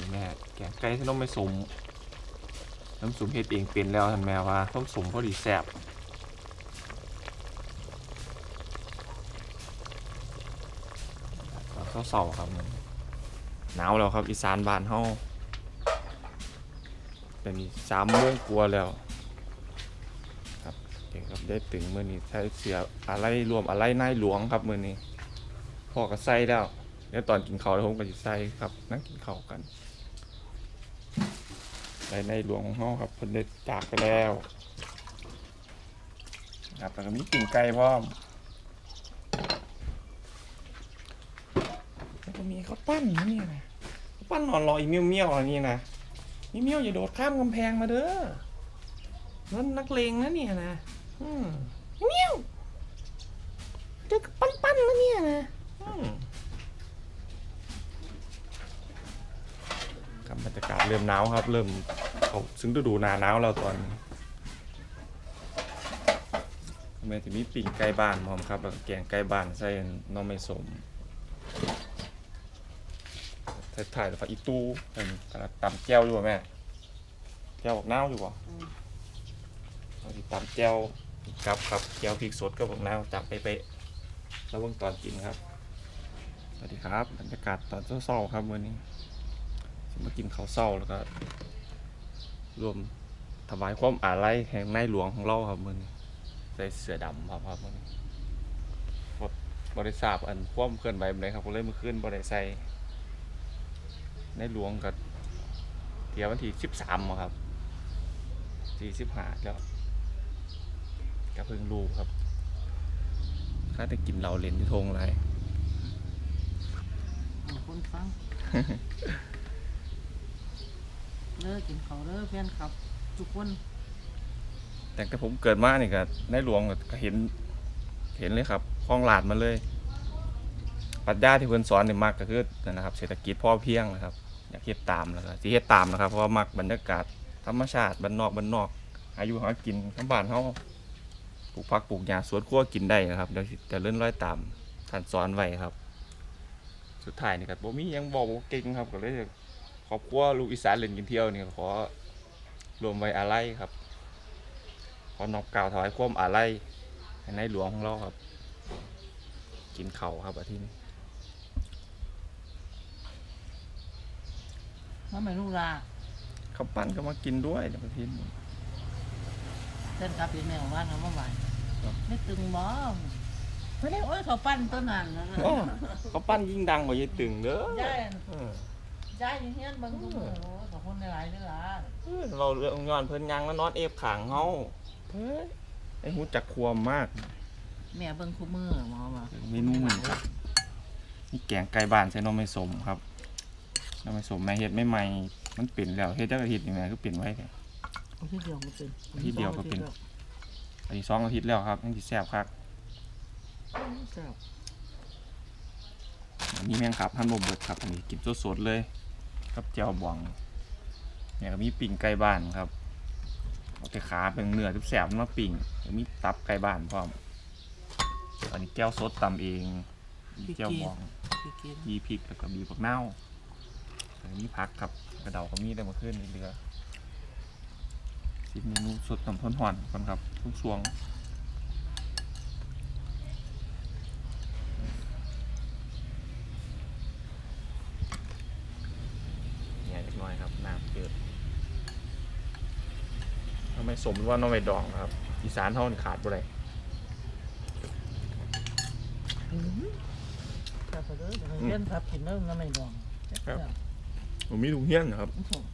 นี่แม่แกงไก่ที่น้องไม่สมน้ำสมเฮ็ดเองเป็นแล้วท่านแม่ว่าต้มสมพอดีแซ่บก็เศร้าครับมันหนาวแล้วครับอีสานบ้านเฮาเป็นสามโมงกลัวแล้วครับเก่งครับได้ถึงเมื้อนี้ใช้เสียอะไรรวมอะไรนายหลวงครับเมื้อนี้พ่อก็ใส่แล้ว เดี๋ยวตอนกินข้าวแล้วผมก็จะใส่ครับ นั่งกินข้าวกันใส่ในหลวงของเฮาครับเพิ่นได้จากไปแล้วครับแล้วก็มีปิ่งไก่พร้อมแล้วก็มีข้าวปั้นนะเนี่ยนะข้าวปั้นนอนรออีเมี่ยวเมี่ยวๆอันนี้นะอีเมี่ยวอย่าโดดข้ามกำแพงมาเด้อนั่นนักเลงนะเนี่ยนะอืมอีเมี่ยวเจอกับปั้นปั้นๆนะเนี่ยนะอืม ครั บรรยากาศเริ่มหนาวครับ เริ่มเขาซึ่งฤดูหนาหนาวแล้วตอนนี้แม่ที่มีปิ่งไก่บ้านพร้อมครับแล้วก็แกงไก่บ้านใส่น้องไม่สมถ่ายๆแล้วก็อีตู้เป็นกระตำแก้วอยู่บ่แม่แก้วบอกน้าวอยู่บ่เอาสิตำแก้วครับครับแก้วพริกสดก็บอกน้าวจับไปเป๊ะแล้วเบิ่งตอนกินครับสวัสดีครับบรรยากาศตอนเช้าๆครับวันนี้ มากินข้าวเศร้าแล้วก็รวมถวายความอาลัยแห่งในหลวงของเราครับมือนี้ใส่เสื้อดำครับครับมือนี้บริษัทอันความเคลื่อนไหวแบบไหนครับก็เลยมื่อคืนบริใส่ในหลวงกับเดี๋ยววันที่สิบสามครับสี่สิบห้าแล้วก็เพิ่งรู้ครับถ้าได้กินเหล้าเล่นที่ทงไรคนฟัง เลิกกินเขาวเลิกเพื่อนครับทุกคนแต่แต่ผมเกิดมานี่ก็ในหลวงก็เห็น เห็นเลยครับคลองหลาดมาเลยปรัชญาที่เพิ่นสอนนี่มักก็คือนั่นนะครับ เศรษฐกิจพ่อเพียงนะครับ อยากเฮ็ดตามแล้วก็สิเฮ็ดตามนะครับ เพราะว่ามักบรรยากาศธรรมชาติบ้านนอกบ้านนอก อายุหากินทั้งบ้านเฮาปลูกผักปลูกหญ้าสวนครัวกินได้นะครับเดี๋ยวจะเลื่อนร้อยตามท่านสอนไว้ครับ สุดท้ายนี่ก็บ่มีหยังบอกบ่เก่งครับก็เลย ครอบครัวลูกอีสานเล่นกินเที่ยวนี่ก็ขอรวมไว้อาลัยครับ ขอนอบกล่าวถวายความอาลัยให้ในหลวงของเราครับ กินเข่าวครับอาทิตย์นี้มาไม่ลูกลาข้าวปั้นก็มากินด้วยเดี๋ยวอาทิตย์นี้เส้นกับเป็นแมวว่านเขาเมื่อวานครับไม่ตึงบ่ไม่ได้โอ้ยเขาปั้นต้นนั้นนะโอ้ข้าวปั้นยิ่งดังกว่ายายตึงเด้อ ย้ายเออย้ายอย่างเงี้ยบางคนโอ้โหขอบคุณหลายๆเด้อล่ะเออเราเรื่องย้อนเพิ่นยังแล้วนอนเอฟขางเฮาเฮ้ยไอ้หูจักความมากแม่เบิ่งคู่มือหมอมาเมนูหนึ่งครับนี่แกงไก่บ้านใส่หน้องไม่สมครับหน้องไม่สมแม่เฮ็ดไม่ใหม่มันเปลี่ยนแล้วเฮ็ดจักอาทิตย์นี่แม่ก็เปลี่ยนไว้แท้ อาทิตย์เดียวก็เป็นอาทิตย์เดียวก็เป็น อันนี้สองอาทิตย์แล้วครับยังสิแซ่บคักแซ่บ อันนี้แมงครับท่านบ่เบิดครับอันนี้กินสดๆเลย ครับเจียวบองเนี่ยก็มีปิ่งไก่บ้านครับเอาแต่ขาเป็นเนื้อแสบๆมาปิ่งแล้วมีตับไก่บ้านพร้อมอันนี้แก้วสดตำเองมีแก้วบองพี่กินมีพริกแล้วก็มีผักเน่าแล้วมีผักครับกระเดาก็มีได้มาขึ้นในเรือสิเมนูสดน้ำพ่นห่อนก่อนครับทุกช่วงเนี่ยเล็กน้อยครับน้ำเยอะ ทำไมสมว่าน้องใบดองครับ อีสานเท่านี่ขาดบ่ได้แซ่บไปเลยเดี๋ยวเล่นครับกินแล้วน้ำไม่ดองครับผมมีถุงเฮี้ยนนะครับอื้อหือ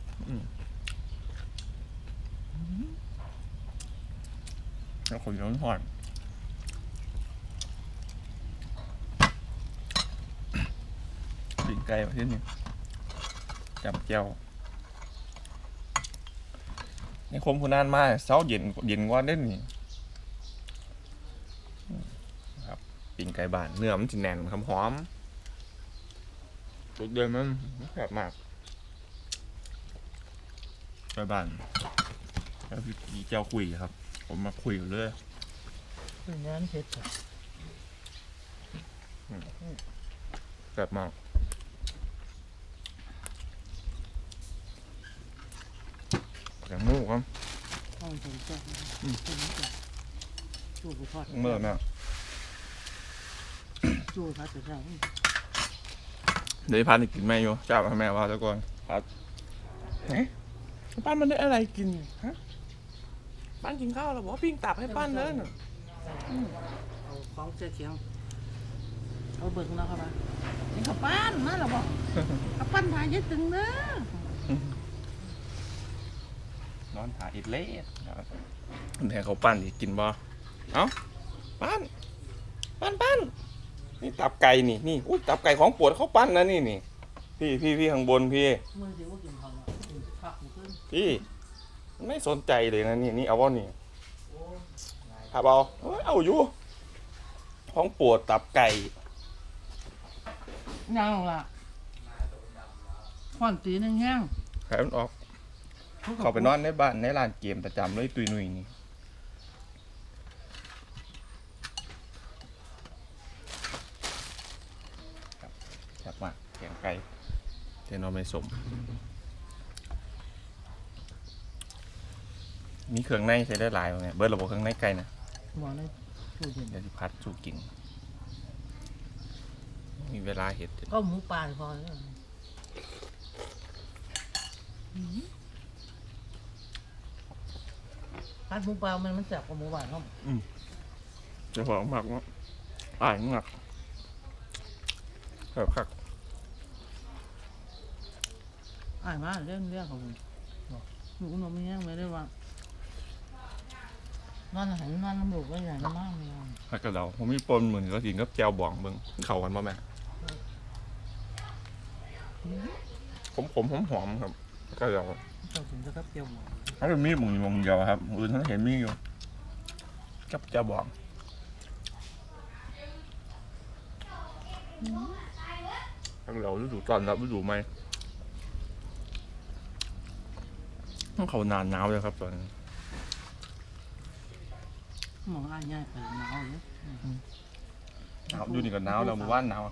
แล้วขอย้อนหอนปิ่งไก่มาที่นี่จับแก้ว ในคมคุณนานมาเช้าเย็นเย็นกว่าเด่นนี่อืมครับปิ่งไก่บานเนื้อมันจะแน่นครับหอมสุดเดือนมันแบบมากไก่บานแล้วพี่เจ้าคุยครับ ผมมาคุยอยู่เรื่อยเป็นงานเผ็ดอะแบบมาก แกงหมูครับห้องผมแซ่บนะอืมเป็นแซ่บจูบไปทอดเมื่อแม่จูบพัดแต่เช้าเดี๋ยวพาไปกินแม่อยู่เจ้าให้แม่ว่าแล้วก่อนครับไหนปั้นมันได้อะไรกินเนี่ยฮะปั้นกินข้าวแล้วบอกว่าปิ้งตับให้ปั้นเลยน่ะเอาของเสียเขียงเอาเบิ่งแล้วครับว่าเห็นกับปั้นมาแล้วบอกกับปั้นหาเยอะตึงเด้อ นอนถ่ายอิดเล่ครับแทนเขาปั้นอีกกินบ่เอ้าปั้นปั้นปั้นนี่ตับไก่นี่นี่อุ้ยตับไก่ของโปวดเขาปั้นนะนี่นี่พี่พี่พี่ข้างบนพี่มือถือว่ากินเขาวอะกินผักหมูขึ้นพี่ไม่สนใจเลยนะนี่นี่เอาว่านี่ครับเอาเอ้ยเอาอยู่ของปวดตับไก่ยังล่ะผ่อนตีหนึงแห้งแขมันออก เขาไปนอนในบ้านในร้านเกมประจำเลยตุยหนุ่ยนี่ครับจับมาแกงไก่เทนเอาไปสม มีเครื่องในใช้ได้หลายไหมเบิร์ดระบบเครื่องในไก่นะหมอเลยตู้เย็นเดี๋ยวสิพัดสู่กิน มีเวลาเห็ดก็หมูป่าพอแล้ว พัดหมูป่ามันมันแสบกว่าหมูหวานเขาจะบอกมากว่าอ่ายมากแบบคักอ่านมาเรื่องเรื่องของผมบอกหนูนมไม่แห้งไม่ได้ว่างนอนหันนอนน้ำหลูกไว้ใหญ่มากเลยอะแล้วก็เราผมมีปนเหมือนก็กินกับแจวบองเบิ่งเข้ากันบ่แม่ผมผมหอมหอมๆครับแล้วก็เรา เจ้าถึงจะกับเจียวหมูถ้าเป็นมีดหมึงมงเดียวครับอื่นท่านเห็นมีอยู่กับแจวบองทั้งเราฤดูตอนรับฤดูไหมต้องเขานานหนาวเลยครับตอนนี้หมองอ้ายง่ายไปหนาวเลยหนาวอยู่นี่ก็หนาวแล้วเมื่อวานหนาว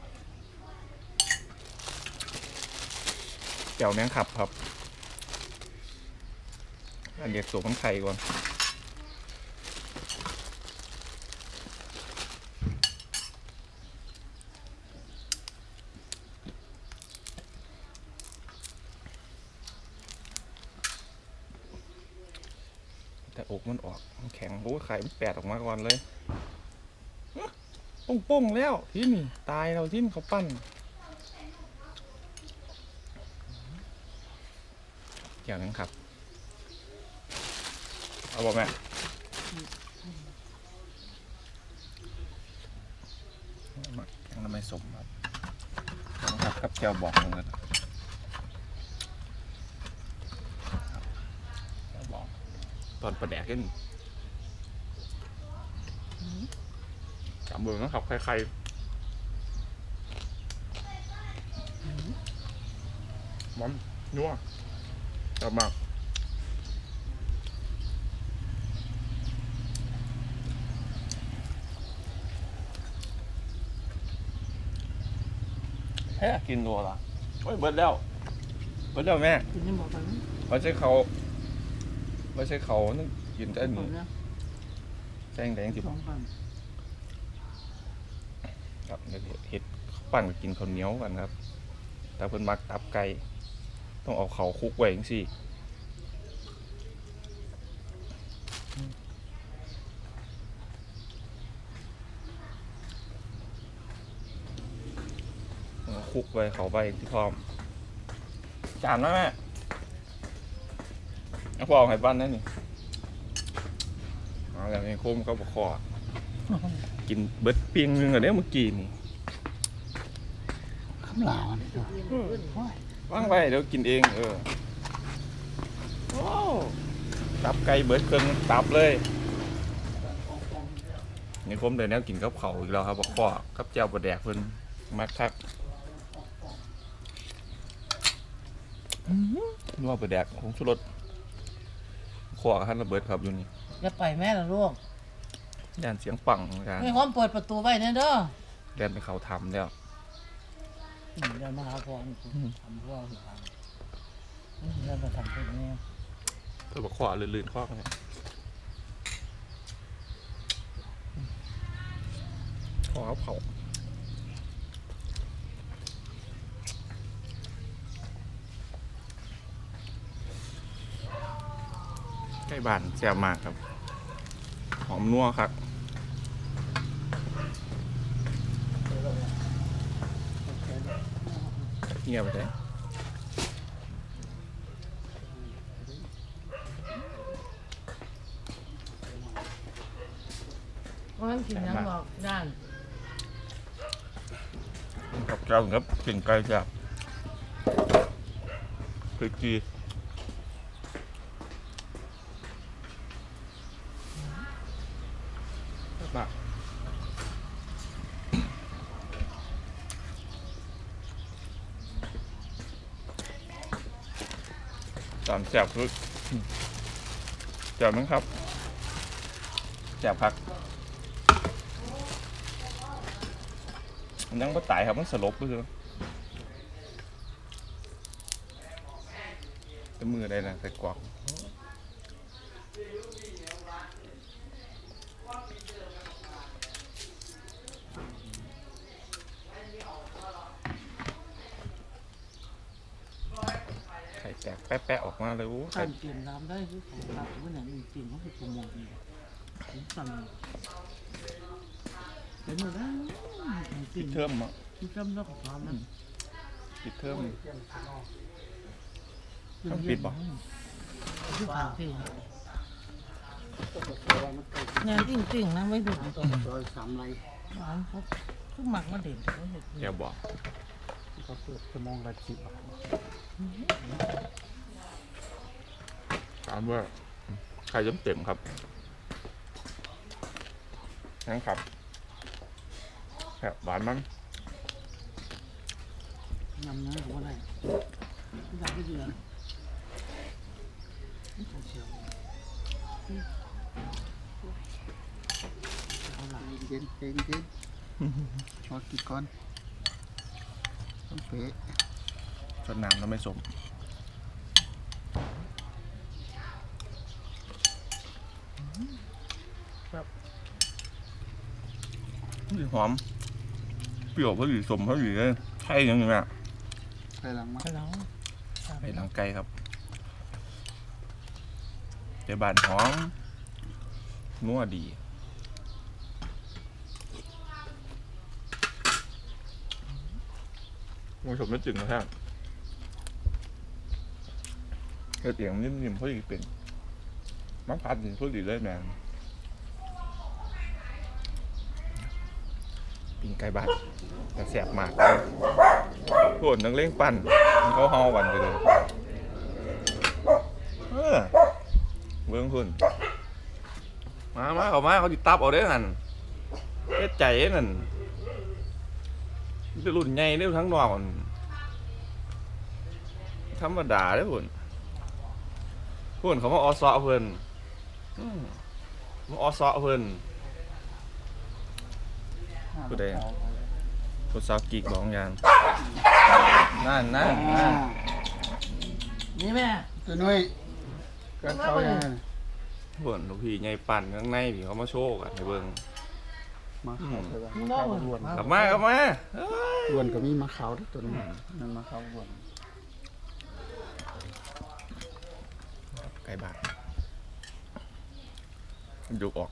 แก้วแมงขับครับอัน เรียกตัวมันไข่ก่อนแต่อกมันออกมันแข็งโอ้ไข่มันแปดออกมาก่อนเลยป้งป้งๆแล้วที่นี่ตายเราที่นี่เขาปั้นเกี่ยวนั้นครับ เอาบอกแม่มายังทำไมสมครับนะครับกับเจียวบอกลงเลยครับเจียวบอกตอนประแดกขึ้นจำเบอร์นะครับ ใครๆมันนัวกลับมาก แค่กินนัวละโอ้ยเบิดแล้วเบิดแล้วแม่กินยังบอกไปไหมไม่ใช่เขาไม่ใช่เขานั่นกินแต่หผนูมเนี่ยแจ้งแดงสิสองพันครับเดี๋ยวเห็ดปั้นกับกินข้าวเหนียวกันครับ แต่เพิ่นมักตับไก่ต้องเอาเขาคลุกไว้จังซี่ คลุกไว้เขาไว้ที่พร้อม จานไหมแม่เอาพอเอาให้ปั้นนั่นนี่เอาแล้วนี่คุ้มเขาบอกขอกินเบิดเปียงหนึงอะเด้เมื่อกี้นี่คำลาวนี่ตัวว่างไปเดี๋ยวกินเอง เออว้าวตับไก่เบิดเครื่องตับเลยนี่ผมเดี๋ยวนี้กินกับเขาวอีกแล้วครับบอกข้อกับแจ่วบะแดกเพิ่นมักคัก นัวบะแดกของชุรสขวขั้นระเบิดครับอยู่นี่อย่าไปแม่ละลูกย่านเสียงปังกันไม่ความเปิดประตูไว้เนี่ยเด้อเรียนไปเขาทำแล้วอืมเดี๋ยวมาหาพ่อนี่กูทำพ่อสิครับอืมเดี๋ยวมาทำเป็นไงเพื่อบอกขวาลื่นๆข้อกันเนี่ยขอเขาใกล้ บ้านแซ่บมากครับ หอมนัวครับเงียบไปเลยมันกินยังบอกย่านกับเจ้าครับกินไก่จับพริกจีมาก จับคือแซ่บมั้งครับจับพัก มันยังไม่ตายครับ มันสลบไปเลยจะมือได้นะใส่กวัก ไข่แตกแปะๆออกมาเลยโอ้ไข่ข้ามเปลี่ยนน้ำได้คือของเราเมื่อไหร่มันเปลี่ยนเขาคือประมงผมสั่งเป็นหมดแล้วปิสิ่ดงเทอมอะที่จำได้ของความนั้นปิดเทอมคือต้องปิดบ่ คือผ่านที่งานจริงๆนะไม่ถึงซอยสามไรหวานเขาคือหมักมาเด่นเขาเห็นแกบอก เขาเปิดชั่วโมงละสิบถามว่าไข่เต็มเต็มๆครับนั่นครับแบบหวานมั้งยำเนื้อหรือว่าอะไรที่อยากให้เดือดนี่ของเชียวเอาหลังเย็นเย็นเย็นชอกินก่อน ต้องเป๊ะสดน้ำแล้วไม่สมนี่หอม เปรี้ยวพอดีสมพอดีเลยไข่ยังไงแม่ไปหลังมาไปแล้วไปหลังไก่ครับเจบานหอมนัวดี มันสมไม่จึงนะท่านเฮ็ดเอียงนิ่มๆพอดีเป็นมักพัดนี่พอดีเลยแม่งปิ้งไก่บ้านแต่แสบมากเลยพวกนังเล่งปั้นมันเขาเฮากันไปเลยเออเบื้องคุณมามาเขามาเขาติดตับเอาได้หันเฮ็ดใจนั่น มันจะรุ่นใหญ่เด้อทั้งนอกนั่นธรรมดาเด้อพุ่นพุ่นเขามาออซอเพิ่นอืมมาออซอเพิ่น ผู้ใด ผู้สาวกีกบอกอย่างนั่นนั่นนั่นนี่แม่ ตัวน้อยก็เขาอย่างนั้นพุ่นลูกพี่ใหญ่ปั่นข้างในพี่เขามาโชว์กันให้เบิ่ง มาขาวไปบ้างมึงมาเล่าขาวเหรล้วอนกลับมากลับมาเอ้ยล้วนก็มีมาขาวด้วยตัวนี้นั่นมาขาวล้วนไก่บาทดูออก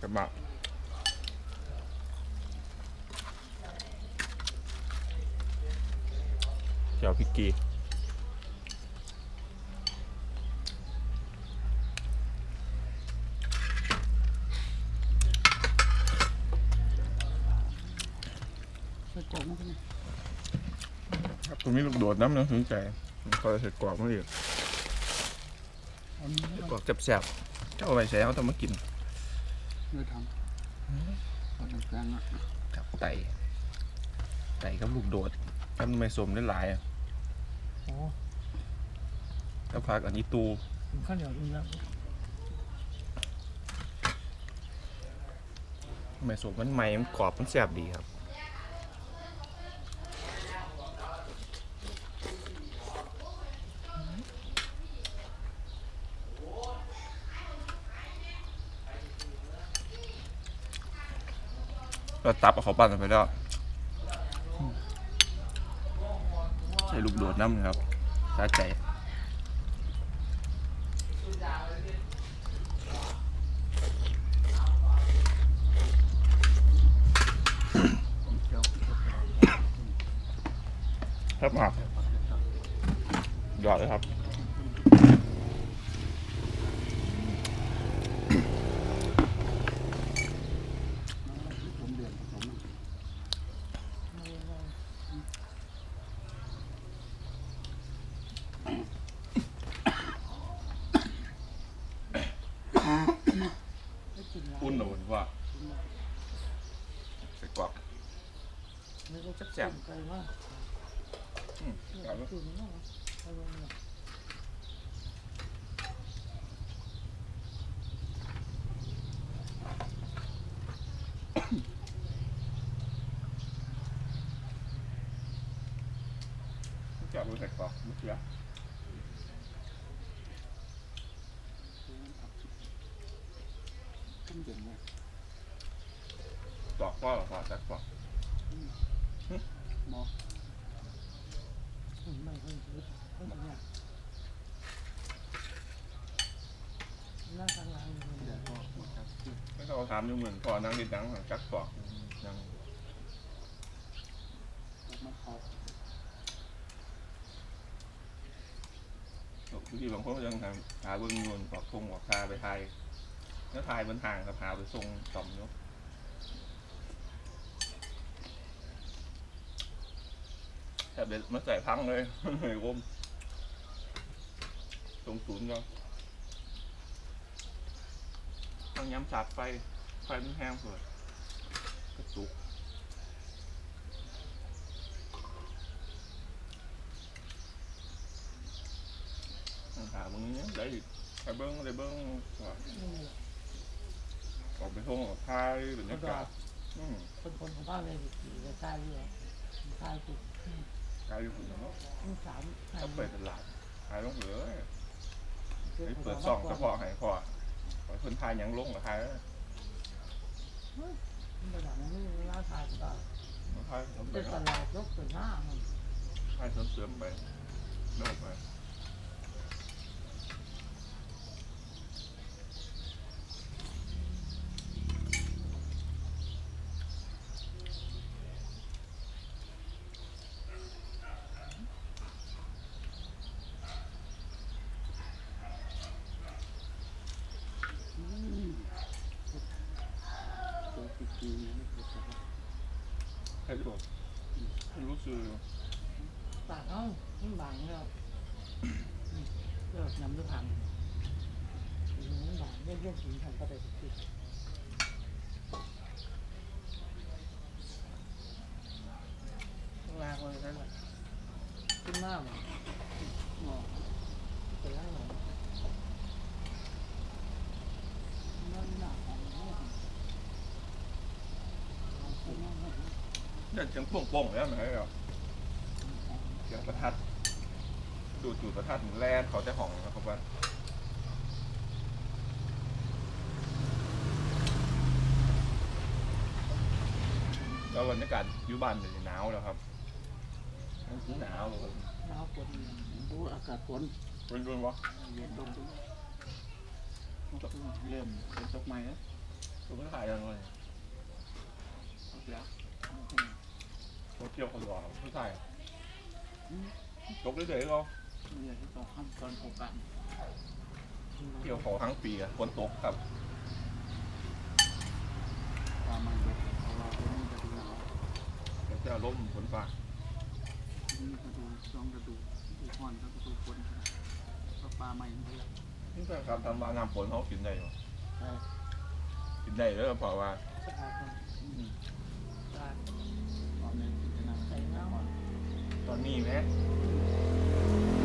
กระบะเจียวพริกกี ก็จบมันก็เนี่ยครับตรงนี้ลูกโดดน้ำนะถึงใจเขาจะเสร็จกรอบมาอีกอันนี้เสร็จกรอบแซ่บๆเจ้าเอาไปใส่เขาต้องมากินไม่ทำตอนกลางอะกับไต่ไต่กับลูกโดดถ้ามันไม่สมได้หลายอะโอ้ก็พักอันนี้ตูกินข้าวเหนียวอิ่มแล้วไม่สมมันใหม่มันกรอบมันแซ่บดีครับ ก็ตับเอาเขาปั่นไปแล้ว ใส่ลูกโดดน้ำนะครับสาใจ เจ้า ครับมากยอดเลยครับ ผสมเดือนผสม ไม่กินแล้ว อุ่นหนุนว่าใส่กรอก นี่ก็จะ แซ่บ ไปมาก อืม กิน ครับ มากเอาลงมา จับ มือใส่กรอกมือเสียขึ้นเดือนเนี่ยกรอกก็หรอครับจักกรอกหมออืมไม่ค่อยคิดไม่ค่อยอยากนั่งข้างหลังอยู่เดืเนี่อยนก็หมดครับไม่ต้องถามอยู่เหมือนก่อนนั่งดิดดังจักกรอกยัง มาขอ บางทีบางคนก็ยังทำหาเบิ้งนวลกอกทงกอกคาไปไทยแล้วไทยบนทางกับหาไปทรงต่อมเนาะแต่เด็ดมาใส่พังเลยเหนื่อยก้มตรงศูนย์ก็ต้องย้ำสัดไฟไฟมันแห้งเปิดกระตุก หามึงเนี้ยได้ ไปเบิ้งได้เบิ้งว่านี่แหละออกไปท่องออกท้ายบรรยากาศอืมคนคนของบ้านเลยขี่ไปใต้เรือใต้ติดกายอยู่หุ่นเนาะทั้งสามถ้าเปิดตลาดขายลงเลยไอ้เปิดซองเฉพาะให้พอไว้คนทายยังลงกับทายแล้วตลาดนั้นไม่ร้านขายตลาดทายสมไปเป็นตลาดยกตัวหน้ามันทายเสริมๆไปเลิกไป ให้ดูให้รู้สึกปากเอ้ามันบางแล้วเลิกยำด้วยพังมันบางเยี่ยมสีทำก็ได้ติด ลากเลยนั่นแหละ ขึ้นหน้ามัน หมอ เป็นไรหรอนั่นหนาของมัน เนี่ยเสียงป่งๆแล้วไหมครับเสียงประทัด ดูดจุดประทัดเหมือนแลนเขาจะห่องนะครับว่าแล้วบรรยากาศอยุบานเลยหนาวแล้วครับมันคือหนาวเลยหนาวปวดดูอากาศฝนรุนรุนๆวะเย็นลงเริ่มเป็นตกใหม่แล้วตัวไม่ถ่ายยังไงเอาแล้วตัว เที่ยวคนรอไม่ถ่ายยกเฉยๆก็เนี่ยที่ต้องขั้นตอนโครงการเที่ยวขอทั้งปีอะฝนตกครับปลาใหม่เด็ดเอาเราไปนี่จะดูหนาวเดี๋ยวจะล่มฝนฟ้านี่ก็ดูช่องกระดูดูห่อนแล้วก็ดูฝนก็ปลาใหม่ไปแล้วนี่ก็ครับทำมาน้ำฝนเขากินได้อยู่กินได้เลยเพราะว่าสะอาดมันสะอาดตอนนี้ ตอนนี้แม้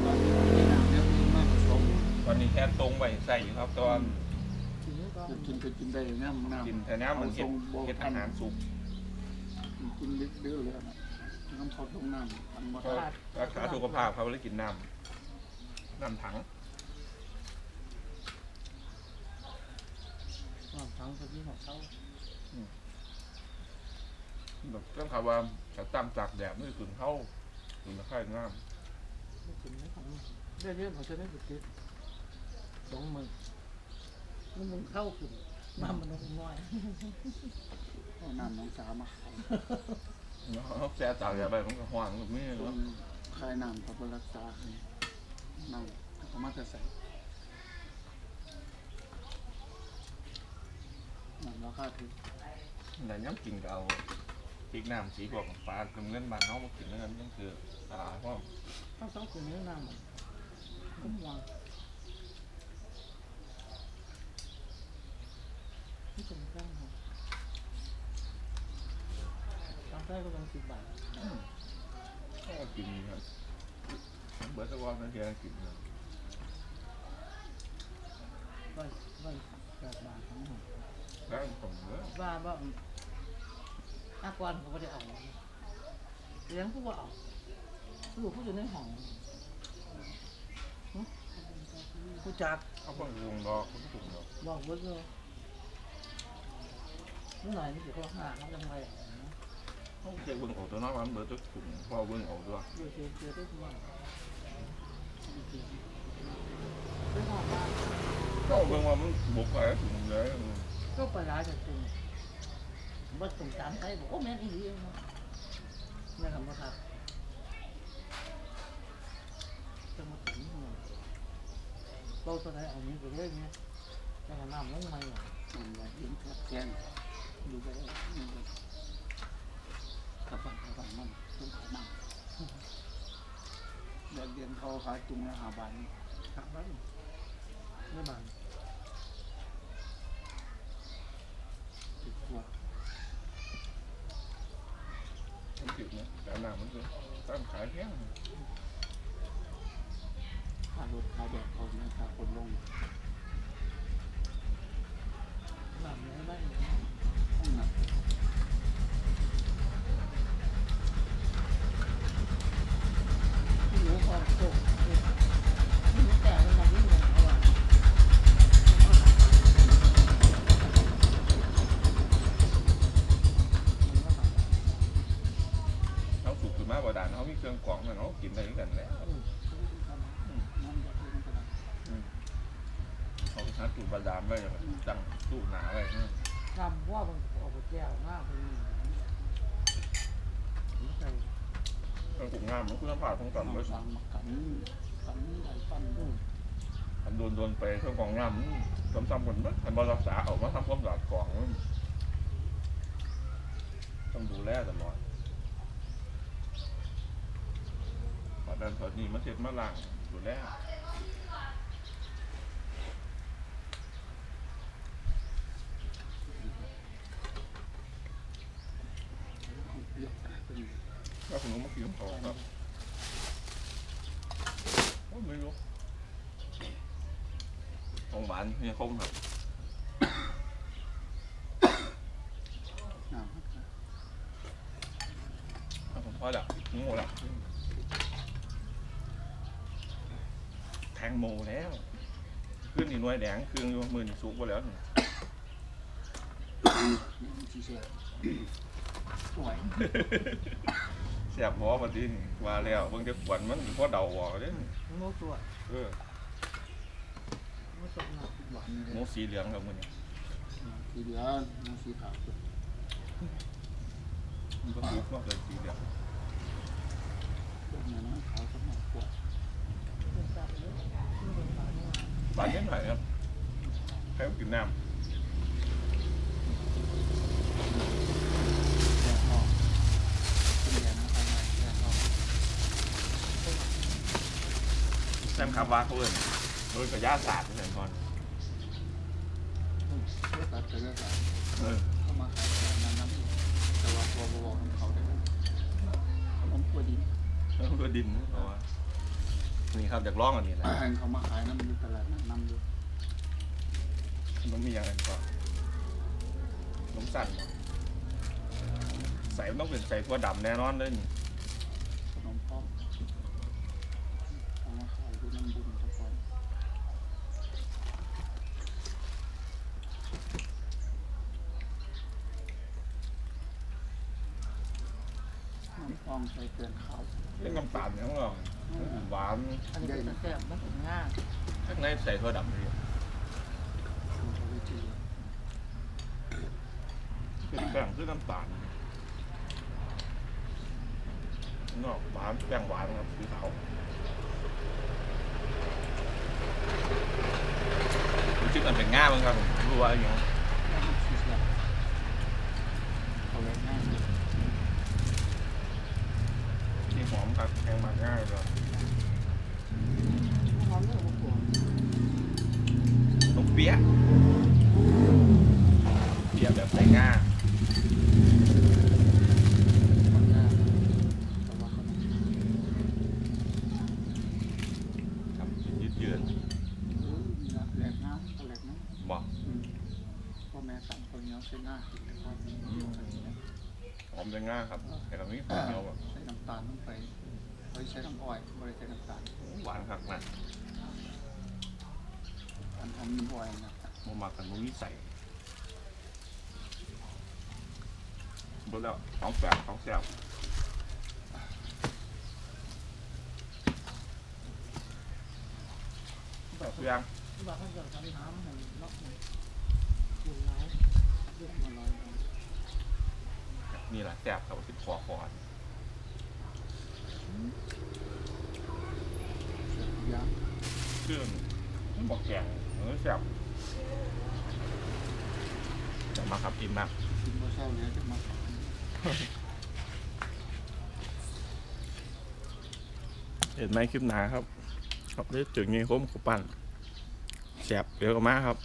ตอนนี้น้ำเนี่ยมีมากผสมตอนนี้แค่ตรงไปใส่อยู่ครับแตอนทีนี้ก็จะกินก็กินได้อย่างนี้มันน้ำกินแต่เนี้ยมันเห็ดเห็ดอาหารสุกกินลึกเดือดเลยนะน้ำพอลงน้ำมันหมดก็รักษาสุขภาพเขาเลยกินน้ำน้ำถังความทั้งที่ของเขาแบบต้องคำว่าจะตามจากแดดไม่ถึงเข้า ถึงตะไคร่งามไม่ถึงไม่ของได้เรื่องของจะได้สุดที่สองมือมันมึงเข้าขึ้นน้ำมันลงน้อยเอาน้ำน้องสาวมาขายแล้วเขาแซ่ตากแดดไปมันก็หวานแบบนี้ต้แล้นขายน้ำกับรักษาให้น้ำเขามาจะใส่น้ำราคาถูกแต่ย้ำกินก็เอา พริกน้ำสีพวกปลาเกลือเงินบานเขามากินแล้วกันนั่นคือตลาดเพราะเข้าสองคนนี้น้ำมันก็มองที่ตรงกลางครับตามได้ก็ต้องสิบบาทก็กินครับเบิร์ตว่านั่นคือกินนะร้อยร้อยแปดบาททั้งหมดแล้วผมเนื้อว่าว่า อากรเขาไม่ได้เอาเลี้ยงผู้ว่าเอาลูกผู้อยู่ในห้องผู้จักเขาเพิ่งวงดอกเขาถุงดอกบอกเบิดเลยนิดหน่อยนี่สิเขาหาเขาจังไรเขาเจ๊เบิ้งออกตัวน้อยมันเบิร์ตถุงพอเบิ้งออกตัวเดี๋ยวเจอเจอได้ทุกวันก็เบิ้งว่ามันบุกไปถุงเลยก็ไปลาร้าจากตุ่ม บัดตุ่มตามไทยบอกโอ้แม่นอีหลีเองเนาะแม่ทำมาครับจะมาถึงหัวเราตอนไหนเอานี้ไปเล่นเนี่ยแต่น้ำลงมาอะน้ำแบบยิงแทบแกงดูไปได้นี่เลยกระปังกระปังมันต้องขายน้ำเดือนเดือนเขาขายจุงละหาบาทนี่ครับบ้านไม่บานติดตัว มันติดเนี่ยแต่หน้ามันคือตั้งขายแค่ค่ารถค่าแดดเขาเนี่ยค่าคนลงหน้ำไม่ได้ห้องหนัก หนูของตกหนูแต่มันยังไม่เหมือนเขาอะ เขาสุกขึ้นมาบ่ดานเขามีเครื่องกรองแล้วเขากินได้เหมือนกันแหล้ว น้ำแบบนี้ก็ได้ เขาหาจุดบาดาลไว้ตั้งตู้หนาไว้ ทำว่ามันออกไปแก้วมากเลยใส่ต้องถูกงามมันคุณภาพของต่ำไว้ฟังมากันกันไหลฟันทำโดนโดนไปเครื่องกองงามซ้ำๆกันมั้ยทำบรักษาออกมาทำความสะอาดกรองต้องดูแลตลอดพอดันพอนี้มาเสร็จมาล้างดูแล เยอะเป็น ก็คุณมากินของครับโอ้ไม่รู้ ของหวานเนี่ยคงครับน้ำเอาผมพอแล้วงูแล้วแทงโมแล้วขึ้นอีหน่วยแดงเครื่องอยู่มือนี่สุกไปแล้วนี่ชีเสียสวยแสบหัวบัดนี้นี่ว่าแล้วเบิ่งจะขวัญมันพอเดาออกเด้โม่ตัวเออโม่สดหนัก หมูสีเหลืองครับมื้อนี้สีเหลืองน้ำสีขาวมันก็สุกเนาะเลยสีเหลืองเรื่องนั้นขาดเป็บเลยเป็นหวานนิดหน่อยครับใครก็กินน้แย่ท้องเป็นแย่นะภายในแย่ท้องำแซมครับว่าเขาเอินโดยกระยาศาสตร์นี่แหละก่อน เลือดตัดเลือดตัด เออเข้ามาขายแบบนั้นน้ำแต่ว่าพอบอกของเขาได้ขนมปัวดินแล้วก็ดินเพราะว่านี่ครับอยากลองอันนี้แหละเขามาขายน้ำอยู่ตลาดนั้นน้ำอยู่มันมีอย่างไรก่อนนมสั่นบ่ใส่มันต้องเป็นใส่ถั่วดำแน่นอนเลยนี่ ขนมพร้อมเอามาขายดูน้ำบุญตะกอน อ้อมใส่เตือนเขา เล่นน้ำตาลเนี่ยของเราหวานอันนี้ก็แซ่บมันถึงง่ายข้างในใส่ถั่วดำเลยคือเขาวิธีเป็นแป้งคือน้ำตาลนอกหวานแป้งหวานครับสีขาวรู้สึกมันเป็นง่าบ้างครับผมรู้ว่าอย่างเงี้ยแล้วมันคือแบบเขาเล่นง่ายเลย ที่หอมครับแกงหมักง่ายเลย หอมเนื้อหมู นกเปี๊ยะเปี๊ยะแบบใส่ง่า มันง่ายแต่ว่าเขาไม่ง่าย ครับยืดเยื้อ เออมีละแหลกน้ำเขาแหลกน้ำ บอก อืมพ่อแม่สั่งคนเหนียวใส่หน้าแต่ว่ามีเหนียวใส่เนี่ย หอมใส่ง่าครับแต่เราไม่ขอเหนียวแบบ ใส่น้ำตาลลงไปไว้ใช้น้ำอ้อยบริใช้น้ำตาล หวานครับนะ อันทำน้ำอ้อยนะโมมากันโมวิใส่เบดแล้วสองแสบสองแสบแบบเพียงที่ว่าเขาจะทำน้ำให้ล็อกมันอยู่หลายเลือกมาลอยเอานี่แหละแสบครับที่คอคอเสร็จยางเครื่องมันบอกแกงเออแสบจะมาครับกินมากกินบ่เศร้าเลยจะมาขายเห็นไหมคลิปหนาครับ ครับเลือดจึงนี่คมขบปั้นแสบเดี๋ยวก็มาครับ